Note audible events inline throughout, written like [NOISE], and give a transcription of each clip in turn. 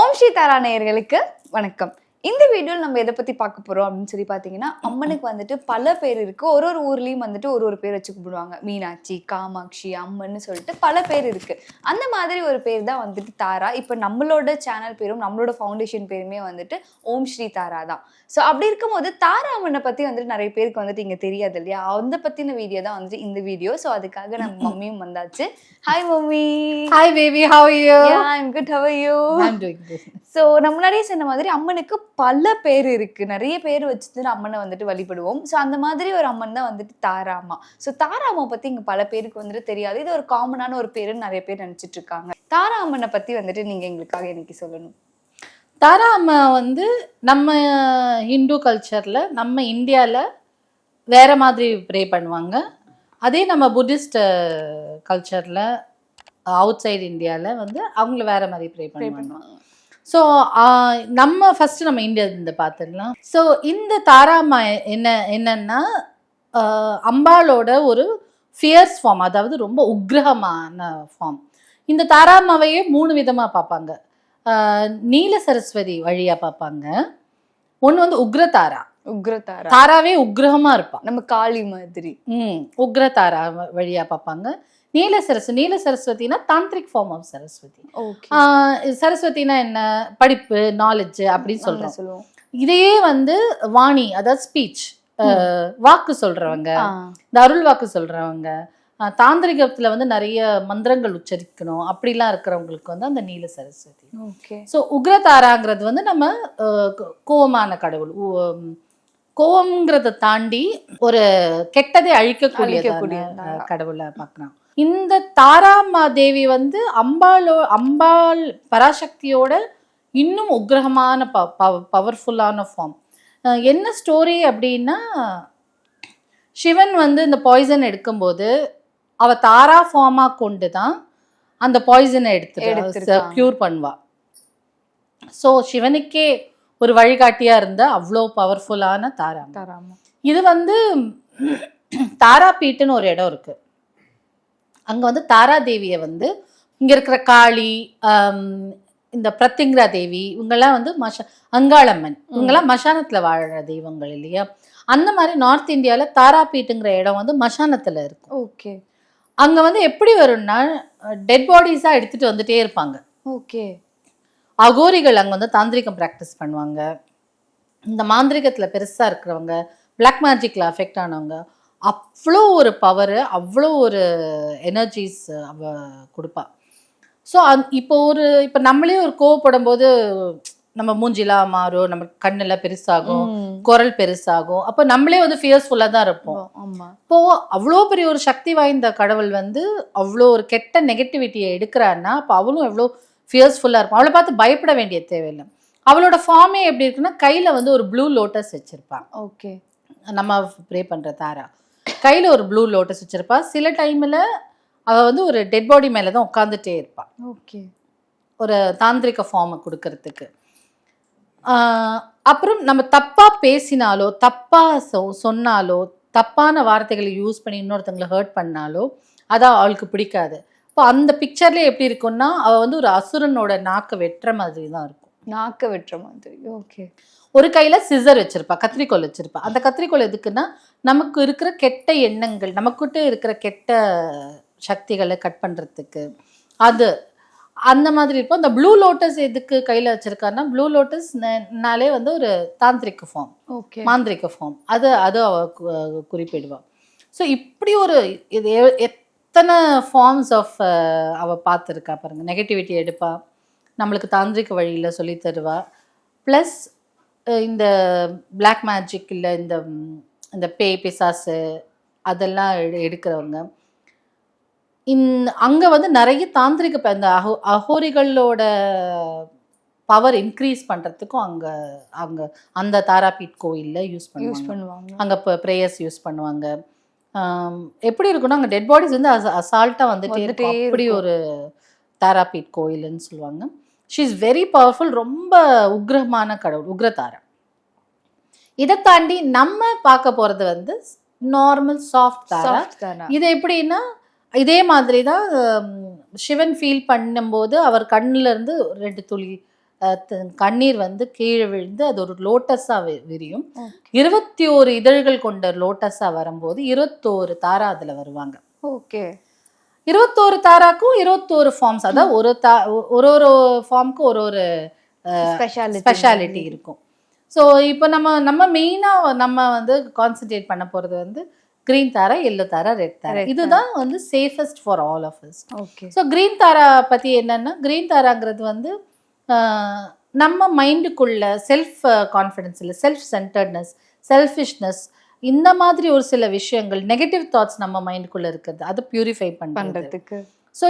ஓம் ஸ்ரீ தாரா நேயர்களுக்கு வணக்கம். இந்த வீடியோவில் நம்ம எதை பத்தி பார்க்க போறோம் அப்படின்னு சொல்லி பார்த்தீங்கன்னா அம்மனுக்கு வந்துட்டு பல பேர் இருக்கு. ஒரு ஒரு ஊர்லயும் வந்துட்டு ஒரு ஒரு பேர் வச்சு கும்பிடுவாங்க. மீனாட்சி காமாட்சி அம்மன்னு சொல்லிட்டு பல பேர் இருக்கு. அந்த மாதிரி ஒரு பேர் தான் வந்துட்டு தாரா. இப்போ நம்மளோட சேனல் பேரும் நம்மளோட ஃபவுண்டேஷன் பேருமே வந்துட்டு ஓம் ஸ்ரீ தாரா தான். ஸோ அப்படி இருக்கும்போது தாரா அம்மனை பத்தி வந்துட்டு நிறைய பேருக்கு வந்துட்டு இங்க தெரியாது இல்லையா? அந்த பத்தின வீடியோ தான் வந்துட்டு இந்த வீடியோ ஸோ அதுக்காக நம்ம [LAUGHS] மம்மியும் வந்தாச்சு. Hi mummy. Hi, baby. How are you? I'm good how you I'm doing good. So நம்ம முன்னாடியே சொன்ன மாதிரி அம்மனுக்கு பல பேர் இருக்கு. நிறைய பேர் வச்சுட்டு அம்மனை வந்துட்டு வழிபடுவோம். ஸோ அந்த மாதிரி ஒரு அம்மன் தான் வந்துட்டு தாராமா. ஸோ தாராமா பத்தி இங்க பல பேருக்கு வந்துட்டு தெரியாது. இது ஒரு காமனான ஒரு பேருன்னு நிறைய பேர் நினைச்சிட்டு இருக்காங்க. தாரா அம்மனை பத்தி வந்துட்டு நீங்க எங்களுக்காக இன்னைக்கு சொல்லணும். தாரா அம்மா வந்து நம்ம ஹிந்து கல்ச்சரில் நம்ம இந்தியாவில் வேற மாதிரி ப்ரே பண்ணுவாங்க. அதே நம்ம புத்திஸ்ட் கல்ச்சரில் அவுட் சைடு இந்தியாவில் வந்து அவங்கள வேற மாதிரி ப்ரே பண்ணுவாங்க. ஸோ நம்ம ஃபர்ஸ்ட் நம்ம இந்தியா இந்த பார்த்துடலாம் ஸோ இந்த தாராமா என்ன என்னன்னா அம்பாளோட ஒரு ஃபியர்ஸ் ஃபார்ம் அதாவது ரொம்ப உக்ரகமான ஃபார்ம் இந்த தாராமாவையே மூணு விதமாக பார்ப்பாங்க. நீல சரஸ்வதி வழியாக பார்ப்பாங்க. ஒன்று வந்து உக்ரதாரா? உக்ர தாரா தாராவே உக்ரகமாக இருப்பா. நம்ம காளி மாதிரி. ம் உக்ரதாரா வழியாக பார்ப்பாங்க. நீல சரஸ்வதி நீல சரஸ்வதினா தாந்திரிக் ஃபார்ம் ஆஃப் சரஸ்வதி. சரஸ்வதினா என்ன? படிப்பு நாலேஜ் அப்படின்னு சொல்றோம். இதையே வந்து வாணி அதாவது ஸ்பீச் வாக்கு சொல்றவங்க இந்த அருள் வாக்கு சொல்றவங்க தாந்திரிகத்துல வந்து நிறைய மந்திரங்கள் உச்சரிக்கணும். அப்படிலாம் இருக்கிறவங்களுக்கு வந்து அந்த நீல சரஸ்வதி. ஓகே ஸோ உக்ரதாராங்கிறது வந்து நம்ம கோவமான கடவுள். உம், கோவம்ங்கிறத தாண்டி ஒரு கெட்டதை அழிக்கக்கூடிய. கடவுளை பார்க்கலாம். இந்த தாராமா தேவி வந்து அம்பாளோ அம்பாள் பராசக்தியோட இன்னும் உக்ரகமான ப பவர்ஃபுல்லான ஃபார்ம் என்ன ஸ்டோரி அப்படின்னா சிவன் வந்து இந்த பாய்சன் எடுக்கும்போது அவ தாரா ஃபார்மா கொண்டு தான் அந்த பாய்சனை எடுத்து. க்யூர் பண்ணுவா. ஸோ சிவனுக்கே ஒரு வழிகாட்டியா இருந்த அவ்வளோ பவர்ஃபுல்லான தாரா தாராமா இது வந்து தாராபீட்டுன்னு ஒரு இடம் இருக்கு. அங்க வந்து தாரா தேவியை வந்து இங்க இருக்கிற காளி இந்த பிரத்திங்கரா தேவி இவங்கெல்லாம் வந்து மஷ அங்காளம்மன். இவங்கெல்லாம் மசானத்துல வாழற தெய்வங்கள் இல்லையா? அந்த மாதிரி நார்த் இந்தியால தாராபீட்டுங்கிற இடம் வந்து மசானத்துல இருக்கும். ஓகே. அங்க வந்து எப்படி வரும்னா டெட் பாடிஸா எடுத்துட்டு வந்துட்டே இருப்பாங்க. ஓகே. அகோரிகள் அங்கே வந்து தாந்திரிகம் ப்ராக்டிஸ் பண்ணுவாங்க. இந்த மாந்திரிகத்தில் பெருசாக இருக்கிறவங்க பிளாக் மேஜிக்கில் அஃபெக்ட் ஆனவங்க அவ்வளோ ஒரு பவர் அவ்வளோ ஒரு எனர்ஜிஸ் அவ கொடுப்பா. ஸோ அந் இப்போ ஒரு இப்போ நம்மளே ஒரு கோவப்படும் போது நம்ம மூஞ்சிலாம் மாறும் நம்ம கண்ணெல்லாம் பெருசாகும். குரல் பெருசாகும். அப்போ நம்மளே வந்து ஃபியர்ஸ்ஃபுல்லாக தான் இருப்போம். இப்போ அவ்வளோ பெரிய ஒரு சக்தி வாய்ந்த கடவுள் வந்து அவ்வளோ ஒரு கெட்ட நெகட்டிவிட்டியை எடுக்கிறான்னா அப்போ அவளும் எவ்வளோ ஃபியர்ஸ்ஃபுல்லாக இருக்கும் அவளை பார்த்து பயப்பட வேண்டிய தேவையில்லை. அவளோட ஃபார்மே எப்படி இருக்குன்னா கையில் வந்து ஒரு ப்ளூ லோட்டஸ் வச்சிருப்பான் ஓகே. நம்ம ப்ரே பண்ணுற தாரா. கையில் ஒரு ப்ளூ லோட்டஸ் வச்சிருப்பா. சில டைமில் அவள் வந்து ஒரு டெட் பாடி மேலே தான் உட்காந்துட்டே இருப்பாள் ஓகே ஒரு தாந்திரிக ஃபார்மை கொடுக்கறதுக்கு. அப்புறம் நம்ம தப்பா பேசினாலோ தப்பா சொ- சொன்னாலோ தப்பான வார்த்தைகளை யூஸ் பண்ணி இன்னொருத்தங்களை ஹர்ட் பண்ணாலோ அதான் அவளுக்கு பிடிக்காது. இப்போ அந்த பிக்சர்ல எப்படி இருக்கும்னா அவ வந்து ஒரு அசுரனோட நாக்கை வெட்டுற மாதிரி தான் இருக்கும். நாக்க வெட்டுற மாதிரி. ஓகே ஒரு கையில சிசர் வச்சிருப்பா கத்திரிக்கோல் வச்சிருப்பா. அந்த கத்திரிக்கோல் எதுக்குன்னா நமக்கு இருக்கிற கெட்ட எண்ணங்கள் நமக்கிட்ட இருக்கிற கெட்ட சக்திகளை கட் பண்றதுக்கு. அது அந்த மாதிரி இருக்கும். அந்த ப்ளூ லோட்டஸ் எதுக்கு கையில வச்சிருக்காருன்னா ப்ளூ லோட்டஸ்னாலே வந்து ஒரு தாந்திரிக ஃபார்ம் ஓகே மாந்திரிக ஃபார்ம் அது அது அவ கு- குறிப்பிடுவா. ஸோ இப்படி ஒரு இது எத்தனை ஃபார்ம்ஸ் ஆஃப் அவ பார்த்துருக்கா பாருங்க. நெகட்டிவிட்டி எடுப்பா. நம்மளுக்கு தாந்திரிக வழியில் சொல்லி தருவா. ப்ளஸ் இந்த Black மேஜிக் இல்லை இந்த இந்த பேய் பிசாசு அதெல்லாம் எடு- எடுக்கிறவங்க. இந் அங்கே வந்து நிறைய தாந்திரிக ப- இந்த அஹோ அஹோரிகளோட பவர் இன்க்ரீஸ் பண்ணுறதுக்கும் அங்கே அங்கே அந்த தாராபீட் கோயிலில் யூஸ் யூஸ் பண்ணுவாங்க. அங்கே இப்போ ப்ரேயர்ஸ் யூஸ் பண்ணுவாங்க. எப்படி இருக்குன்னா அங்கே டெட் பாடிஸ் வந்து அச அசால்ட்டாக வந்துட்டே இருக்கும். வந்துட்டே அப்படி. ஒரு தாராபீட் கோயில்னு சொல்லுவாங்க. ஷீ இஸ் வெரி பவர்ஃபுல் ரொம்ப உக்ரமான கடவுள் உக்ரதாரா இதை தாண்டி நம்ம பார்க்க போறது வந்து நார்மல் சாஃப்ட் தாரா. இது எப்படின்னா இதே மாதிரி தான் சிவன் ஃபீல் பண்ணும்போது அவர் கண்ணுல இருந்து ரெண்டு துளி கண்ணீர் வந்து கீழே விழுந்து அது ஒரு லோட்டஸா விரியும். இருபத்தி ஓரு இதழ்கள் கொண்ட லோட்டஸா வரும்போது இருபத்தோரு தாரா அதுல வருவாங்க. ஓகே இருபத்தோரு தாராக்கும் இருபத்தோரு ஃபார்ம்ஸ் அதாவது ஒரு தா ஒரு ஒரு ஃபார்முக்கு ஒரு ஒரு ஸ்பெஷாலிட்டி இருக்கும். ஸோ இப்போ நம்ம நம்ம மெயினாக நம்ம வந்து கான்சென்ட்ரேட் பண்ண போகிறது வந்து green Tara yellow Tara red Tara. இதுதான் வந்து safest for all of us. Okay so green Tara பற்றி என்னன்னா க்ரீன் தாராங்கிறது வந்து நம்ம மைண்டுக்குள்ள செல்ஃப் கான்ஃபிடென்ஸ் இல்லை செல்ஃப் சென்டர்ட்னஸ் செல்ஃபிஷ்னஸ் இந்த மாதிரி ஒரு சில விஷயங்கள் நெகட்டிவ் தாட்ஸ் நம்ம மைண்டுக்குள்ள இருக்குது. அதை பியூரிஃபை பண்ணுறது பண்றதுக்கு. ஸோ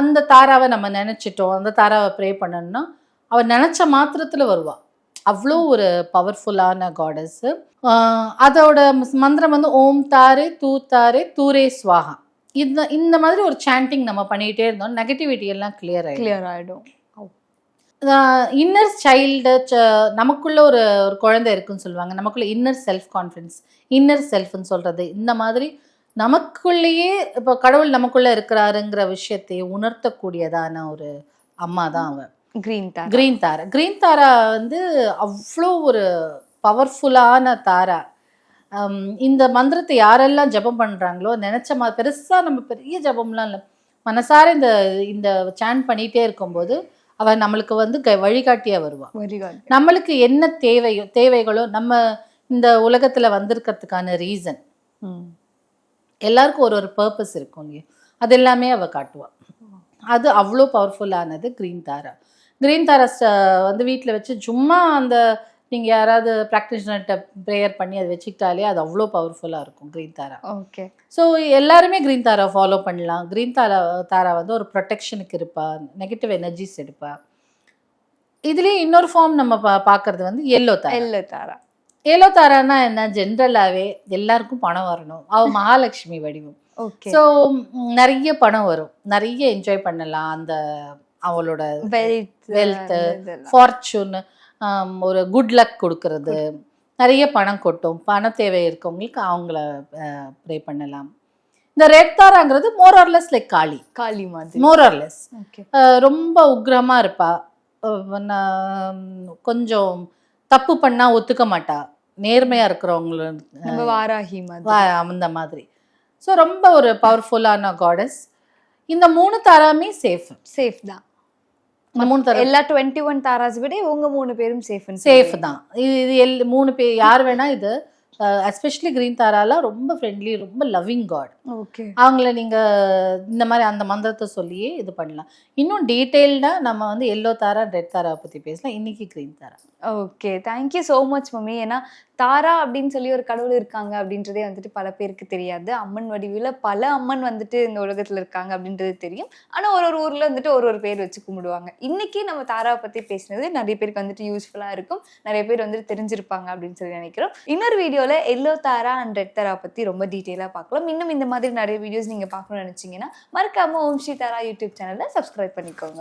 அந்த தாராவை நம்ம நினைச்சிட்டோம் அந்த தாராவை ப்ரே பண்ணணும்னா அவ நினைச்ச மாத்திரத்துல வருவா. அவ்வளோ ஒரு பவர்ஃபுல்லான காடஸ் அதோட மந்திரம் வந்து ஓம் தாரே தூ தாரே தூரே ஸ்வாஹா. இந்த இந்த மாதிரி ஒரு சாண்டிங் நம்ம பண்ணிக்கிட்டே இருந்தோம் நெகட்டிவிட்டி எல்லாம் கிளியர் ஆயிடும். கிளியர் ஆயிடும். இன்னர் சைல்டு நமக்குள்ள ஒரு ஒரு குழந்தை இருக்குன்னு சொல்லுவாங்க. நமக்குள்ள இன்னர் செல்ஃப் கான்ஃபிடன்ஸ் இன்னர் செல்ஃப்னு சொல்றது. இந்த மாதிரி நமக்குள்ளேயே இப்போ கடவுள் நமக்குள்ள இருக்கிறாருங்கிற விஷயத்தை உணர்த்தக்கூடியதான ஒரு அம்மா தான் அவ green Tara green Tara green Tara வந்து அவ்வளோ ஒரு பவர்ஃபுல்லான தாரா. இந்த மந்திரத்தை யாரெல்லாம் ஜெபம் பண்றாங்களோ நினைச்ச மா பெருசா நம்ம பெரிய ஜெபம்லாம் இல்லை. மனசார இந்த இந்த சாண்ட் பண்ணிட்டே இருக்கும்போது அவ நம்மளுக்கு வந்து க- வழிகாட்டியா வருவா வெரி குட் நம்மளுக்கு என்ன தேவையோ தேவைகளோ நம்ம இந்த உலகத்துல வந்திருக்கிறதுக்கான ரீசன் எல்லாருக்கும் ஒரு ஒரு பர்பஸ் இருக்கும் இல்லையா? அது எல்லாமே அவ காட்டுவா. அது அவ்வளோ பவர்ஃபுல்லானது க்ரீன் தாரா. க்ரீன் தாரா வந்து வீட்டில் வச்சு சும்மா அந்த நீங்கள் யாராவது ப்ராக்டிஷனர்கிட்ட ப்ரேயர் பண்ணி அதை வச்சுக்கிட்டாலே அது அவ்வளோ பவர்ஃபுல்லாக இருக்கும் க்ரீன் தாரா. ஓகே ஸோ எல்லாருமே க்ரீன் தாரா ஃபாலோ பண்ணலாம். க்ரீன் தாரா தாரா வந்து ஒரு ப்ரொடெக்ஷனுக்கு இருப்பா நெகட்டிவ் எனர்ஜிஸ் எடுப்பா. இதுலேயே இன்னொரு ஃபார்ம் நம்ம பா பார்க்கறது வந்து yellow Tara. Yellow Tara. Yellow தாரான்னா என்ன? ஜென்ரலாகவே எல்லாருக்கும் பணம் வரணும். அவ மகாலட்சுமி வடிவம். ஓகே ஸோ நிறைய பணம் வரும். நிறைய என்ஜாய் பண்ணலாம் அந்த அவளோட வெல்த் ஃபார்ச்சூன் ஒரு குட் லக் கொடுக்கறது. நிறைய பணம் கொட்டும். பண தேவை இருக்கவங்களுக்கு அவங்கள ப்ரே பண்ணலாம். இந்த red தாராங்கிறது more or less like Kali. Kali மாதிரி. மோர் ஆர்லெஸ் ஓகே ரொம்ப உக்ரமா இருப்பா. கொஞ்சம் தப்பு பண்ணா ஒத்துக்க மாட்டா. நேர்மையா இருக்கிறவங்கள நம்ம வாராகி அந்த மாதிரி. ஸோ ரொம்ப ஒரு பவர்ஃபுல்லான காடஸ் இந்த மூணு தாராமே சேஃப் சேஃப் தான். மூணு தாரா எல்லா டுவெண்ட்டி ஒன் தாராஸ் விட உங்க மூணு பேரும் சேஃப் சேஃப் தான். இது இது எல் மூணு பேர் யார் வேணா இது எஸ்பெஷலி கிரீன் தாராலாம் ரொம்ப ஃப்ரெண்ட்லி ரொம்ப லவ்விங் காட் ஓகே அவங்கள நீங்க இந்த மாதிரி அந்த மந்திரத்தை சொல்லியே இது பண்ணலாம். இன்னும் டீட்டெயில்டா நம்ம வந்து எல்லோ தாரா ரெட் தாரா பத்தி பேசலாம். இன்னைக்கு green Tara. Okay thank you so much mummy. ஏன்னா தாரா அப்படின்னு சொல்லி ஒரு கடவுள் இருக்காங்க அப்படின்றதே வந்துட்டு பல பேருக்கு தெரியாது. அம்மன் வடிவில் பல அம்மன் வந்துட்டு இந்த உலகத்தில் இருக்காங்க அப்படின்றது தெரியும். ஆனால் ஒரு ஒரு ஊரில் வந்துட்டு ஒரு ஒரு பேர் வச்சு கும்பிடுவாங்க. இன்னைக்கு நம்ம தாராவை பற்றி பேசினது நிறைய பேருக்கு வந்துட்டு யூஸ்ஃபுல்லாக இருக்கும். நிறைய பேர் வந்துட்டு தெரிஞ்சிருப்பாங்க அப்படின்னு சொல்லி நினைக்கிறோம். இன்னொரு வீடியோவில் yellow Tara and red Tara பற்றி ரொம்ப டீட்டெயிலாக பார்க்கலாம். இன்னும் இந்த மாதிரி நிறைய வீடியோஸ் நீங்கள் பார்க்கணும்னு நினச்சிங்கன்னா மறக்காம ஓம் ஸ்ரீ தாரா யூடியூப் சேனலில் சப்ஸ்கிரைப் பண்ணிக்கோங்க.